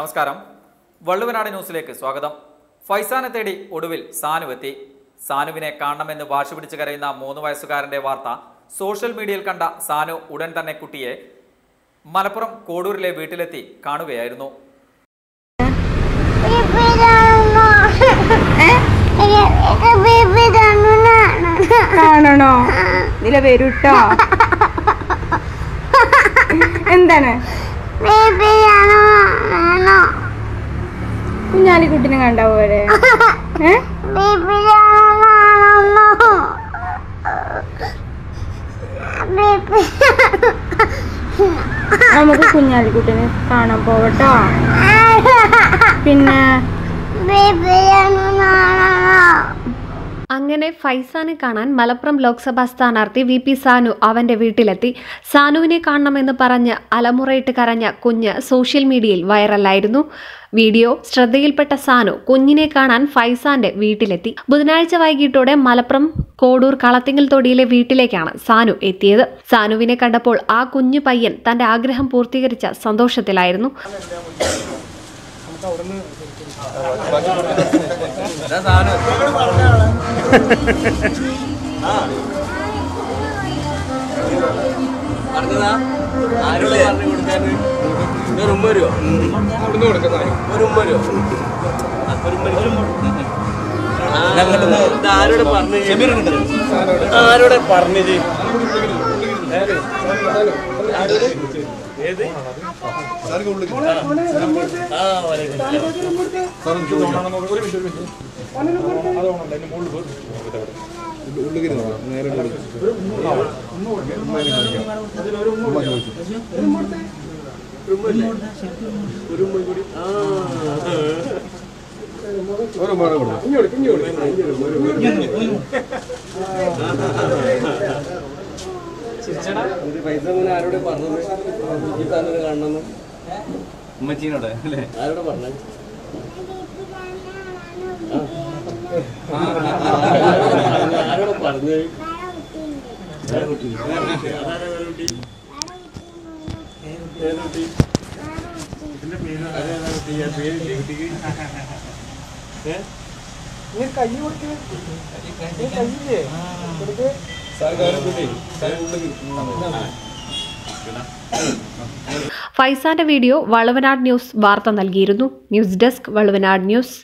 നമസ്കാരം. വള്ളുവനാട് ന്യൂസിലേക്ക് സ്വാഗതം. ഫൈസാനെ തേടി ഒടുവിൽ സാനു എത്തി. സാനുവിനെ കാണണമെന്ന് വാശി പിടിച്ച് കരയുന്ന മൂന്ന് വയസ്സുകാരന്റെ വാർത്ത സോഷ്യൽ മീഡിയയിൽ കണ്ട സാനു ഉടൻ തന്നെ കുട്ടിയെ മലപ്പുറം കോടൂരിലെ വീട്ടിലെത്തി കാണുകയായിരുന്നു. വരൂട്ടോ എന്താണ്? കുഞ്ഞാലിക്കുട്ടിനെ കണ്ട പോലെ നമുക്ക് കുഞ്ഞാലിക്കുട്ടിനെ കാണാൻ പോവട്ടോ. പിന്നെ അങ്ങനെ ഫൈസാനെ കാണാൻ മലപ്പുറം ലോക്സഭാ സ്ഥാനാർത്ഥി വി പി സാനു അവന്റെ വീട്ടിലെത്തി. സാനുവിനെ കാണണമെന്ന് പറഞ്ഞ് അലമുറയിട്ട് കരഞ്ഞ കുഞ്ഞ് സോഷ്യൽ മീഡിയയിൽ വൈറലായിരുന്നു. വീഡിയോ ശ്രദ്ധയിൽപ്പെട്ട സാനു കുഞ്ഞിനെ കാണാൻ ഫൈസാന്റെ വീട്ടിലെത്തി. ബുധനാഴ്ച വൈകിട്ടോടെ മലപ്പുറം കോടൂർ കളത്തിങ്ങൽ തൊടിയിലെ വീട്ടിലേക്കാണ് സാനു എത്തിയത്. സാനുവിനെ കണ്ടപ്പോൾ ആ കുഞ്ഞു പയ്യൻ തന്റെ ആഗ്രഹം പൂർത്തീകരിച്ച സന്തോഷത്തിലായിരുന്നു. പറഞ്ഞതാ ആരോട് പറഞ്ഞു ഒരു ഉമ്മ വരുമോ ഒരു ഉമ്മ വരുമോ ഒരു ഉമ്മ ആരോട് പറഞ്ഞു ആരോടെ പറഞ്ഞത് ഏത്? ആ വലൈക്കും സലാം. ഒരു ഉമ്മ ഇങ്ങോട്ട് ആ ഇത് പൈസ മുന്നേ ആരോട് പറഞ്ഞത്? തന്നെ കാണണമെന്ന്? ഉമ്മച്ചീനോട് അല്ലേ? ആരോട് പറഞ്ഞത്? ആരോട് പറഞ്ഞത്? ആരാ കുട്ടി? അതാരാ വേറെ ഫൈസാന്റെ വീഡിയോ വളവനാട് ന്യൂസ് വാർത്ത നൽകിയിരുന്നു. News desk Valavanad news.